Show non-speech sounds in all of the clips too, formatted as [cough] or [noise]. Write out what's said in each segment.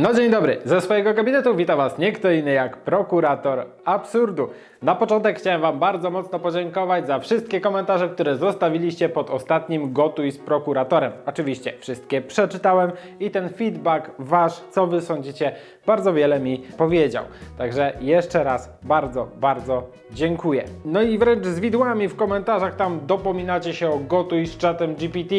No dzień dobry, ze swojego gabinetu wita Was nie kto inny jak prokurator absurdu. Na początek chciałem Wam bardzo mocno podziękować za wszystkie komentarze, które zostawiliście pod ostatnim Gotuj z prokuratorem. Oczywiście wszystkie przeczytałem i ten feedback Wasz, co Wy sądzicie, bardzo wiele mi powiedział. Także jeszcze raz bardzo, bardzo dziękuję. No i wręcz z widłami w komentarzach tam dopominacie się o Gotuj z czatem GPT.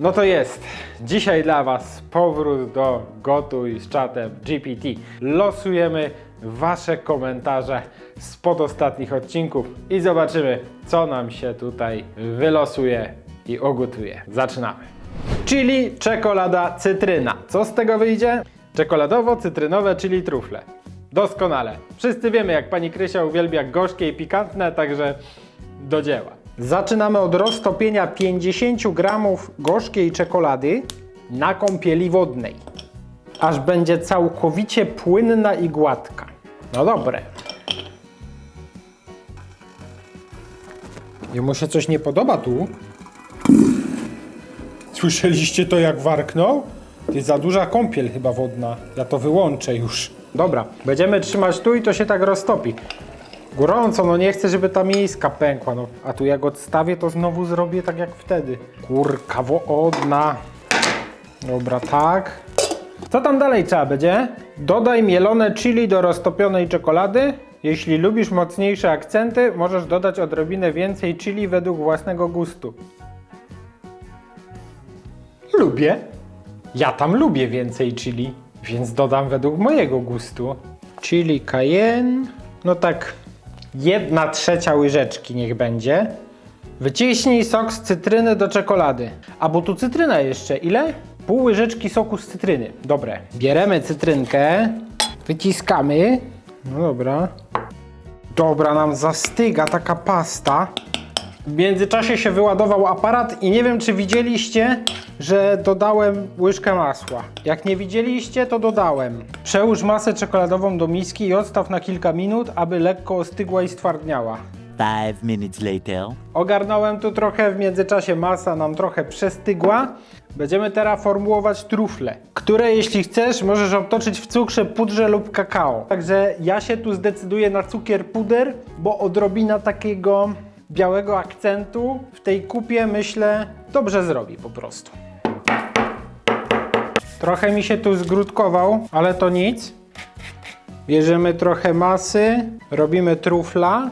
No to jest. Dzisiaj dla Was powrót do Gotuj z czatem GPT. Losujemy Wasze komentarze spod ostatnich odcinków i zobaczymy, co nam się tutaj wylosuje i ogotuje. Zaczynamy. Chili, czekolada, cytryna. Co z tego wyjdzie? Czekoladowo-cytrynowe, czyli trufle. Doskonale. Wszyscy wiemy, jak pani Krysia uwielbia gorzkie i pikantne, także do dzieła. Zaczynamy od roztopienia 50 gramów gorzkiej czekolady na kąpieli wodnej, aż będzie całkowicie płynna i gładka. No dobre. Jemu się coś nie podoba tu. Słyszeliście to jak warknął? To jest za duża kąpiel chyba wodna. Ja to wyłączę już. Dobra, będziemy trzymać tu i to się tak roztopi. Gorąco, no nie chcę, żeby ta miejska pękła. No, a tu jak odstawię, to znowu zrobię tak jak wtedy. Kurka wodna. Dobra, tak. Co tam dalej trzeba będzie? Dodaj mielone chili do roztopionej czekolady. Jeśli lubisz mocniejsze akcenty, możesz dodać odrobinę więcej chili według własnego gustu. Lubię. Ja tam lubię więcej chili, więc dodam według mojego gustu. Chili cayenne. No tak, jedna trzecia łyżeczki niech będzie. Wyciśnij sok z cytryny do czekolady. A bo tu cytryna jeszcze. Ile? Pół łyżeczki soku z cytryny. Dobre. Bieremy cytrynkę, wyciskamy. No dobra. Dobra, nam zastyga taka pasta. W międzyczasie się wyładował aparat i nie wiem, czy widzieliście, że dodałem łyżkę masła. Jak nie widzieliście, to dodałem. Przełóż masę czekoladową do miski i odstaw na kilka minut, aby lekko ostygła i stwardniała. Five minutes later. Ogarnąłem tu trochę, w międzyczasie masa nam trochę przestygła. Będziemy teraz formułować trufle, które jeśli chcesz możesz obtoczyć w cukrze, pudrze lub kakao. Także ja się tu zdecyduję na cukier puder, bo odrobina takiego białego akcentu w tej kupie myślę dobrze zrobi po prostu. Trochę mi się tu zgrudkował, ale to nic. Bierzemy trochę masy, robimy trufla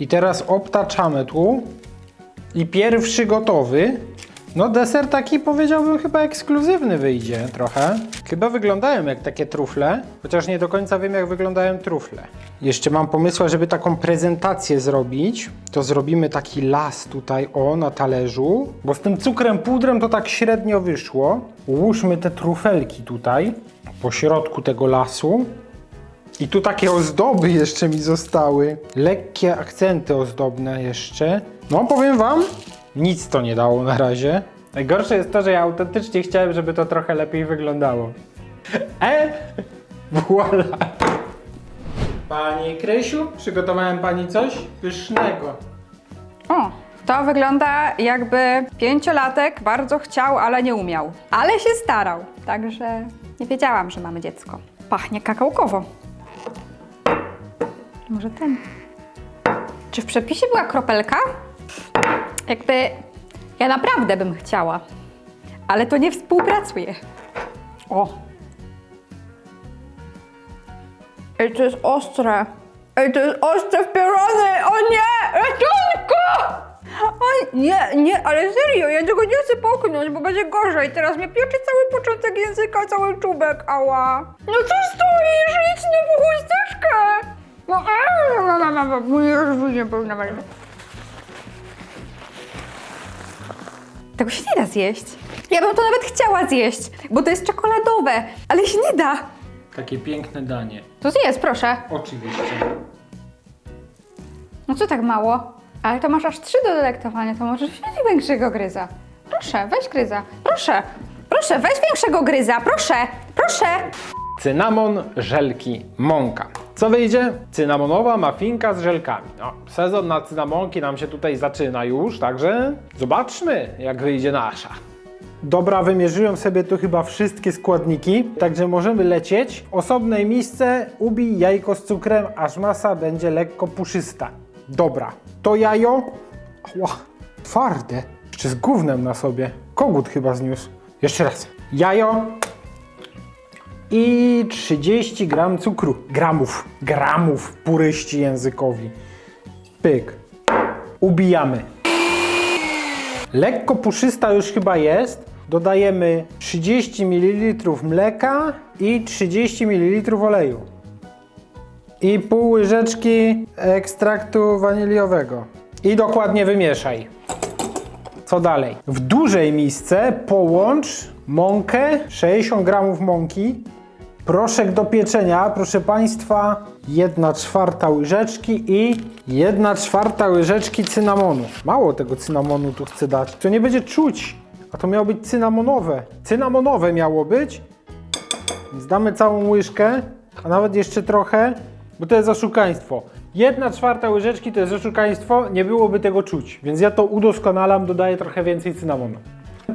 i teraz obtaczamy tu. I pierwszy gotowy. No deser taki powiedziałbym chyba ekskluzywny wyjdzie trochę. Chyba wyglądają jak takie trufle, chociaż nie do końca wiem jak wyglądają trufle. Jeszcze mam pomysł, żeby taką prezentację zrobić. To zrobimy taki las tutaj o na talerzu, bo z tym cukrem pudrem to tak średnio wyszło. Ułóżmy te trufelki tutaj po środku tego lasu. I tu takie ozdoby jeszcze mi zostały. Lekkie akcenty ozdobne jeszcze. No powiem wam, nic to nie dało na razie. Najgorsze jest to, że ja autentycznie chciałem, żeby to trochę lepiej wyglądało. E! Voila! Pani Krysiu, przygotowałem pani coś pysznego. O, to wygląda jakby pięciolatek bardzo chciał, ale nie umiał. Ale się starał, także nie wiedziałam, że mamy dziecko. Pachnie kakałkowo. Może ten. Czy w przepisie była kropelka? Jakby ja naprawdę bym chciała, ale to nie współpracuje. O. Ej, to jest ostre. Ej, to jest ostre w pierony! O nie! Ratunku! O nie, nie, ale serio, ja tego nie chcę połknąć, bo będzie gorzej. Teraz mnie pieczy cały początek języka, cały czubek, ała. No co stoisz? Idź na chusteczkę! No, a, mój już nie był nawet. Tego się nie da zjeść. Ja bym to nawet chciała zjeść, bo to jest czekoladowe, ale się nie da. Takie piękne danie. To zjedz, proszę. Oczywiście. No co tak mało? Ale to masz aż trzy do delektowania, to możesz wziąć większego gryza. Proszę, weź gryza. Proszę, proszę, weź większego gryza. Proszę, proszę. Cynamon, żelki, mąka. Co wyjdzie? Cynamonowa mafinka z żelkami. No, sezon na cynamonki nam się tutaj zaczyna już, także zobaczmy, jak wyjdzie nasza. Dobra, wymierzyłem sobie tu chyba wszystkie składniki, także możemy lecieć. W osobnej misce ubij jajko z cukrem, aż masa będzie lekko puszysta. Dobra, to jajo... Ła, twarde. Jeszcze z gównem na sobie. Kogut chyba zniósł. Jeszcze raz. Jajo i 30 gram cukru. Gramów. Gramów puryści językowi. Pyk. Ubijamy. Lekko puszysta już chyba jest. Dodajemy 30 ml mleka i 30 ml oleju. I pół łyżeczki ekstraktu waniliowego. I dokładnie wymieszaj. Co dalej? W dużej misce połącz mąkę, 60 gramów mąki, proszek do pieczenia, proszę Państwa, 1 czwarta łyżeczki i 1 czwarta łyżeczki cynamonu. Mało tego cynamonu tu chcę dać, to nie będzie czuć, a to miało być cynamonowe. Cynamonowe miało być, więc damy całą łyżkę, a nawet jeszcze trochę, bo to jest oszukaństwo. Jedna czwarta łyżeczki to jest oszukaństwo, nie byłoby tego czuć, więc ja to udoskonalam, dodaję trochę więcej cynamonu.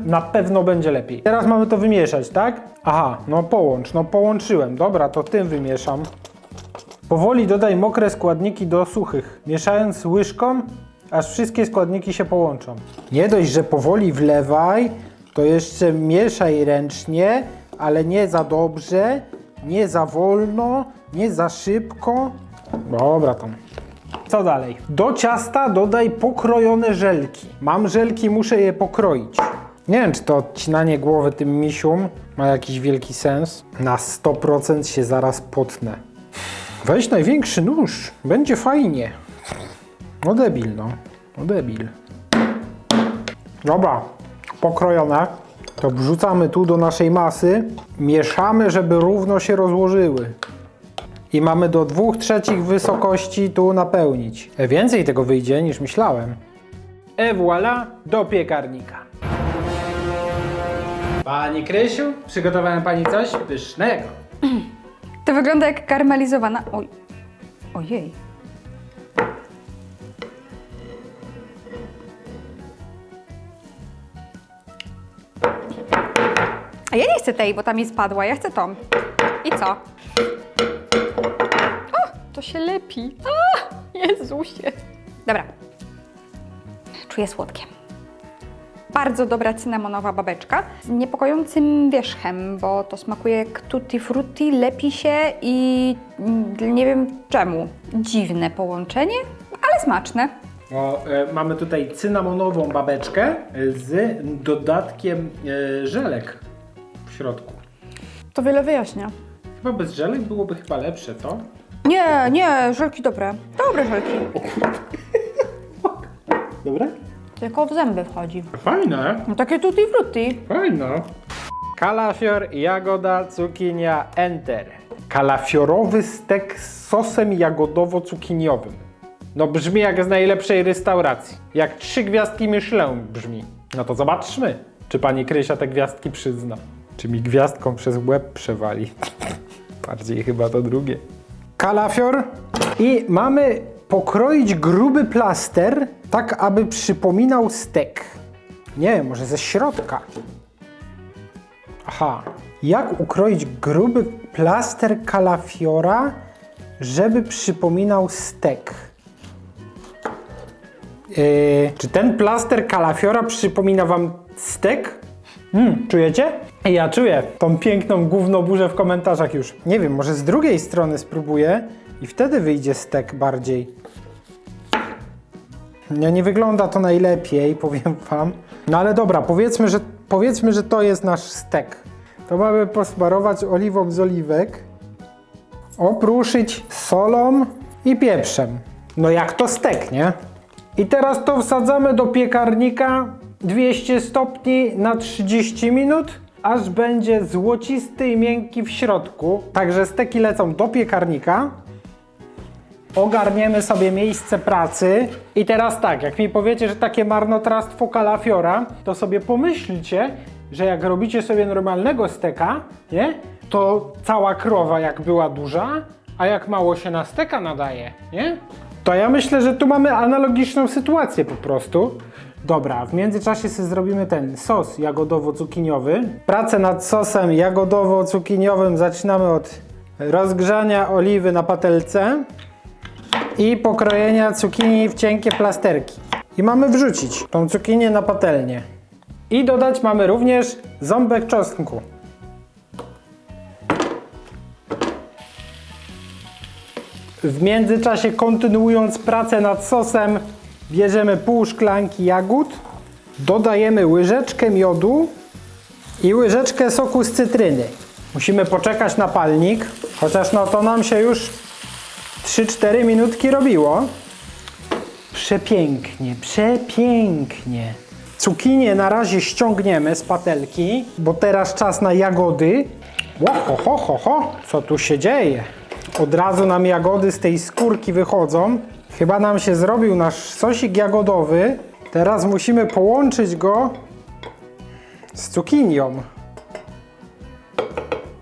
Na pewno będzie lepiej. Teraz mamy to wymieszać, tak? Aha, no połącz, no połączyłem. Dobra, to tym wymieszam. Powoli dodaj mokre składniki do suchych, mieszając łyżką, aż wszystkie składniki się połączą. Nie dość, że powoli wlewaj, to jeszcze mieszaj ręcznie, ale nie za dobrze, nie za wolno, nie za szybko. Dobra tam. Co dalej? Do ciasta dodaj pokrojone żelki. Mam żelki, muszę je pokroić. Nie wiem, czy to odcinanie głowy tym misium ma jakiś wielki sens. Na 100% się zaraz potnę. Weź największy nóż, będzie fajnie. No debil, no. No debil. Dobra, pokrojone. To wrzucamy tu do naszej masy. Mieszamy, żeby równo się rozłożyły. I mamy do 2 trzecich wysokości tu napełnić. E, Więcej tego wyjdzie niż myślałem. E voilà, do piekarnika. Pani Krysiu, przygotowałem Pani coś pysznego. To wygląda jak karmelizowana. Oj. Ojej. A ja nie chcę tej, bo ta mi spadła. Ja chcę tą. I co? Się lepi. A, Jezusie. Dobra. Czuję słodkie. Bardzo dobra cynamonowa babeczka z niepokojącym wierzchem, bo to smakuje jak tutti frutti, lepi się i nie wiem czemu. Dziwne połączenie, ale smaczne. O, e, mamy tutaj cynamonową babeczkę z dodatkiem e, żelek w środku. To wiele wyjaśnia. Chyba bez żelek byłoby chyba lepsze, to? Nie, nie, żelki dobre. Dobre żelki. Dobre? Tylko w zęby wchodzi. Fajne, No takie tutti frutti. fajne. Kalafior, jagoda, cukinia, enter. Kalafiorowy stek z sosem jagodowo-cukiniowym. No brzmi jak z najlepszej restauracji. Jak trzy gwiazdki Michelin brzmi. No to zobaczmy, czy pani Krysia te gwiazdki przyzna. Czy mi gwiazdką przez łeb przewali. [laughs] Bardziej chyba to drugie. Kalafior i mamy pokroić gruby plaster, tak aby przypominał stek. Nie może ze środka. Aha. Jak ukroić gruby plaster kalafiora, żeby przypominał stek? Yy, czy ten plaster kalafiora przypomina wam stek? Hmm, czujecie? Ja czuję tą piękną gównoburzę w komentarzach już. Nie wiem, może z drugiej strony spróbuję i wtedy wyjdzie stek bardziej. Nie, nie wygląda to najlepiej, [laughs] powiem wam. No ale dobra, powiedzmy, że, powiedzmy, że to jest nasz stek. To mamy posmarować oliwą z oliwek, opruszyć solą i pieprzem. No jak to stek, nie? I teraz to wsadzamy do piekarnika 200 stopni na 30 minut, aż będzie złocisty i miękki w środku. Także steki lecą do piekarnika. Ogarniemy sobie miejsce pracy. I teraz tak, jak mi powiecie, że takie marnotrawstwo kalafiora, to sobie pomyślcie, że jak robicie sobie normalnego steka, nie? To cała krowa jak była duża, a jak mało się na steka nadaje, nie? To ja myślę, że tu mamy analogiczną sytuację po prostu, Dobra, w międzyczasie sobie zrobimy ten sos jagodowo-cukiniowy. Pracę nad sosem jagodowo-cukiniowym zaczynamy od rozgrzania oliwy na patelce i pokrojenia cukinii w cienkie plasterki. I mamy wrzucić tą cukinię na patelnię. I dodać mamy również ząbek czosnku. W międzyczasie kontynuując pracę nad sosem bierzemy pół szklanki jagód, dodajemy łyżeczkę miodu i łyżeczkę soku z cytryny. Musimy poczekać na palnik, chociaż no to nam się już 3-4 minutki robiło. Przepięknie, przepięknie. Cukinię na razie ściągniemy z patelki, bo teraz czas na jagody. Ho, ho, ho, ho. Co tu się dzieje? Od razu nam jagody z tej skórki wychodzą. Chyba nam się zrobił nasz sosik jagodowy. Teraz musimy połączyć go z cukinią.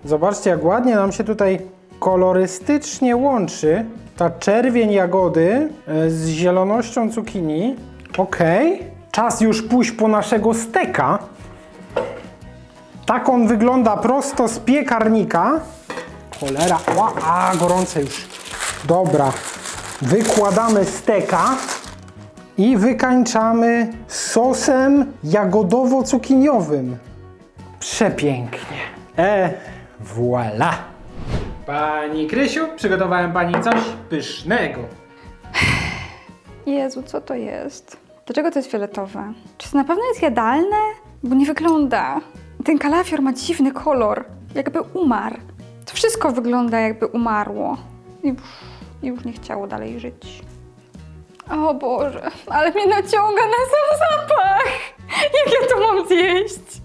Zobaczcie, jak ładnie nam się tutaj kolorystycznie łączy ta czerwień jagody e, z zielonością cukinii. Ok, czas już pójść po naszego steka. Tak on wygląda prosto z piekarnika. Cholera, ła, a gorące już. Dobra, wykładamy steka i wykańczamy sosem jagodowo-cukiniowym. Przepięknie. E, voilà. Pani Krysiu, przygotowałem pani coś pysznego. Jezu, co to jest? Dlaczego to jest fioletowe? Czy to na pewno jest jadalne? Bo nie wygląda. Ten kalafior ma dziwny kolor, jakby umarł. To wszystko wygląda jakby umarło. I i już nie chciało dalej żyć. O Boże, ale mnie naciąga na sam zapach! Jak ja to mam zjeść?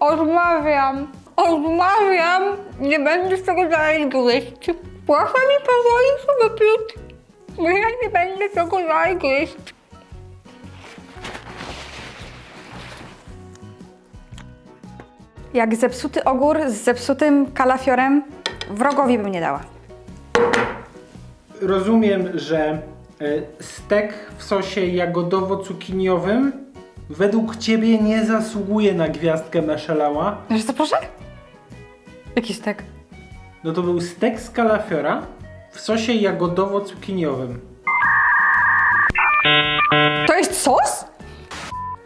Odmawiam, odmawiam! Nie będę z tego dalej gryźć. Proszę mi pozwolić sobie pić, bo ja nie będę tego dalej gryźć. Jak zepsuty ogór z zepsutym kalafiorem, wrogowi bym nie dała. Rozumiem, że e, stek w sosie jagodowo-cukiniowym według ciebie nie zasługuje na gwiazdkę Michelała. Wiesz co, proszę? Jaki stek? No to był stek z kalafiora w sosie jagodowo-cukiniowym. To jest sos?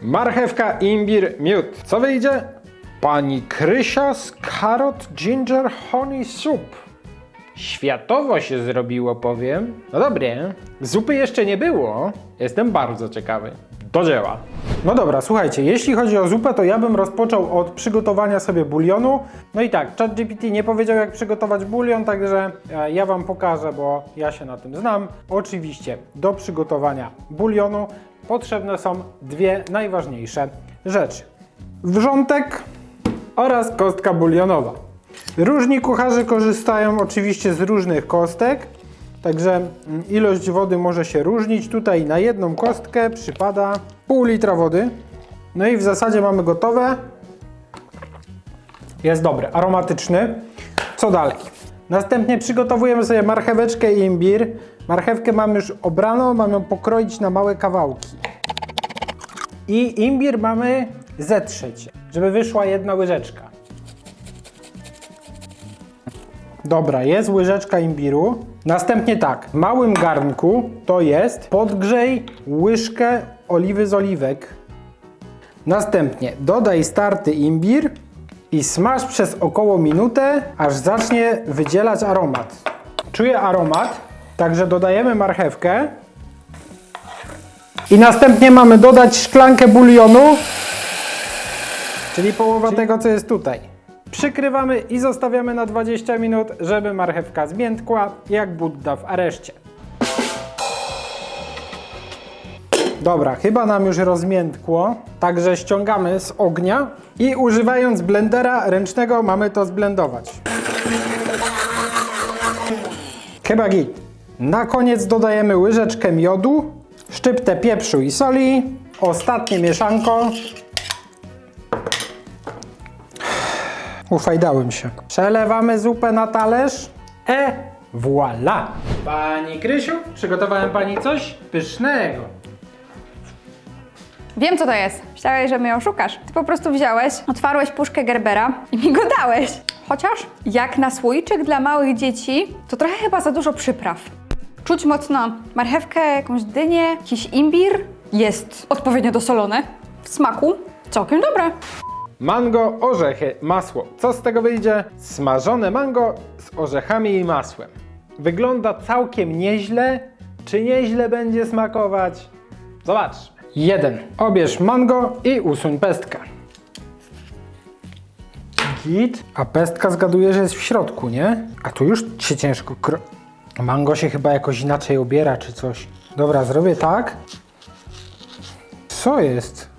Marchewka, imbir, miód. Co wyjdzie? Pani Krysia z carrot ginger honey soup. Światowo się zrobiło, powiem. No dobre. Zupy jeszcze nie było. Jestem bardzo ciekawy. Do dzieła. No dobra, słuchajcie, jeśli chodzi o zupę, to ja bym rozpoczął od przygotowania sobie bulionu. No i tak, ChatGPT nie powiedział jak przygotować bulion, także e, ja Wam pokażę, bo ja się na tym znam. Oczywiście do przygotowania bulionu potrzebne są dwie najważniejsze rzeczy. Wrzątek oraz kostka bulionowa. Różni kucharze korzystają oczywiście z różnych kostek, także mm, ilość wody może się różnić. Tutaj na jedną kostkę przypada pół litra wody. No i w zasadzie mamy gotowe. Jest dobry, aromatyczny. Co dalej? Następnie przygotowujemy sobie marcheweczkę i imbir. Marchewkę mamy już obraną, mamy ją pokroić na małe kawałki. I imbir mamy zetrzeć, żeby wyszła jedna łyżeczka. Dobra, jest łyżeczka imbiru. Następnie tak, w małym garnku to jest podgrzej łyżkę oliwy z oliwek. Następnie dodaj starty imbir i smaż przez około minutę, aż zacznie wydzielać aromat. Czuję aromat, także dodajemy marchewkę. I następnie mamy dodać szklankę bulionu, czyli połowa tego, co jest tutaj. Przykrywamy i zostawiamy na 20 minut, żeby marchewka zmiętkła, jak Budda w areszcie. Dobra, chyba nam już rozmiętkło, także ściągamy z ognia i używając blendera ręcznego mamy to zblendować. Chyba git. Na koniec dodajemy łyżeczkę miodu, szczyptę pieprzu i soli, ostatnie mieszanko. Ufajdałem się. Przelewamy zupę na talerz. E, Voila! Pani Krysiu, przygotowałem pani coś pysznego. Wiem, co to jest. Myślałeś, że mnie oszukasz. Ty po prostu wziąłeś, otwarłeś puszkę Gerbera i mi go dałeś. Chociaż, jak na słoiczek dla małych dzieci, to trochę chyba za dużo przypraw. Czuć mocno marchewkę, jakąś dynię, jakiś imbir. Jest odpowiednio dosolone. W smaku całkiem dobre. Mango, orzechy, masło. Co z tego wyjdzie? Smażone mango z orzechami i masłem. Wygląda całkiem nieźle. Czy nieźle będzie smakować? Zobaczmy. 1. Obierz mango i usuń pestkę. Git. A pestka zgaduje, że jest w środku, nie? A tu już się ciężko kro... Mango się chyba jakoś inaczej obiera czy coś. Dobra, zrobię tak. Co jest?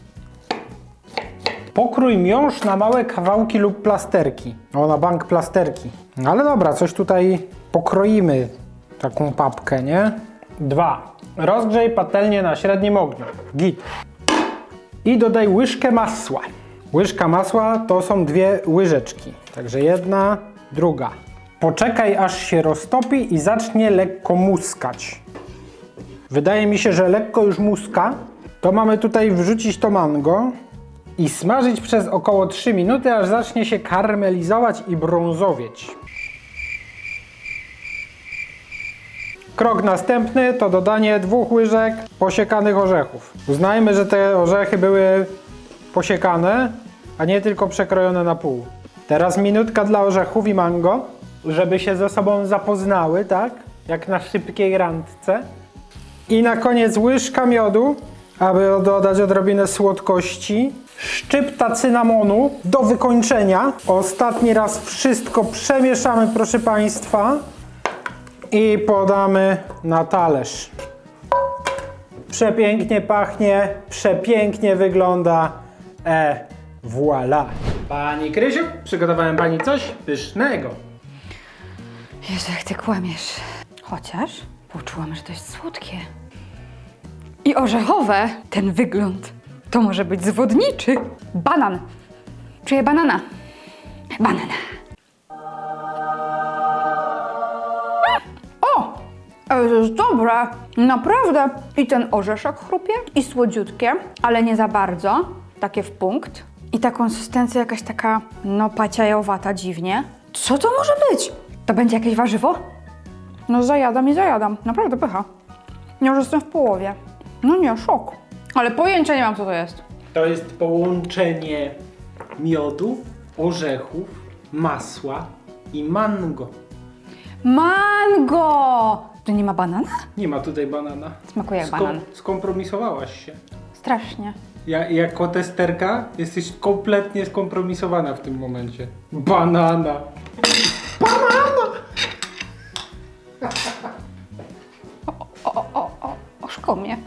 Pokrój miąższ na małe kawałki lub plasterki. O, na bank plasterki. Ale dobra, coś tutaj pokroimy. Taką papkę, nie? Dwa. Rozgrzej patelnię na średnim ogniu. Git. I dodaj łyżkę masła. Łyżka masła to są dwie łyżeczki. Także jedna, druga. Poczekaj aż się roztopi i zacznie lekko muskać. Wydaje mi się, że lekko już muska. To mamy tutaj wrzucić to mango i smażyć przez około 3 minuty, aż zacznie się karmelizować i brązowieć. Krok następny to dodanie dwóch łyżek posiekanych orzechów. Uznajmy, że te orzechy były posiekane, a nie tylko przekrojone na pół. Teraz minutka dla orzechów i mango, żeby się ze sobą zapoznały, tak? Jak na szybkiej randce. I na koniec łyżka miodu, aby dodać odrobinę słodkości. Szczypta cynamonu do wykończenia. Ostatni raz wszystko przemieszamy, proszę Państwa. I podamy na talerz. Przepięknie pachnie, przepięknie wygląda. E, voilà. Pani Krysiu, przygotowałem Pani coś pysznego. Jezu, jak ty kłamiesz. Chociaż poczułam, że to jest słodkie. I orzechowe. Ten wygląd to może być zwodniczy. Banan. Czuję banana. Banana. O! Jest dobre. Naprawdę. I ten orzeszek chrupie i słodziutkie, ale nie za bardzo. Takie w punkt. I ta konsystencja jakaś taka, no paciajowata dziwnie. Co to może być? To będzie jakieś warzywo? No zajadam i zajadam. Naprawdę pycha. Ja już jestem w połowie. No nie, szok. Ale pojęcia nie mam, co to jest. To jest połączenie miodu, orzechów, masła i mango. Mango! To nie ma banana? Nie ma tutaj banana. Smakuje jak banan. Skompromisowałaś się. Strasznie. Ja, jako testerka jesteś kompletnie skompromisowana w tym momencie. Banana. O, o, o, o, oszko mnie.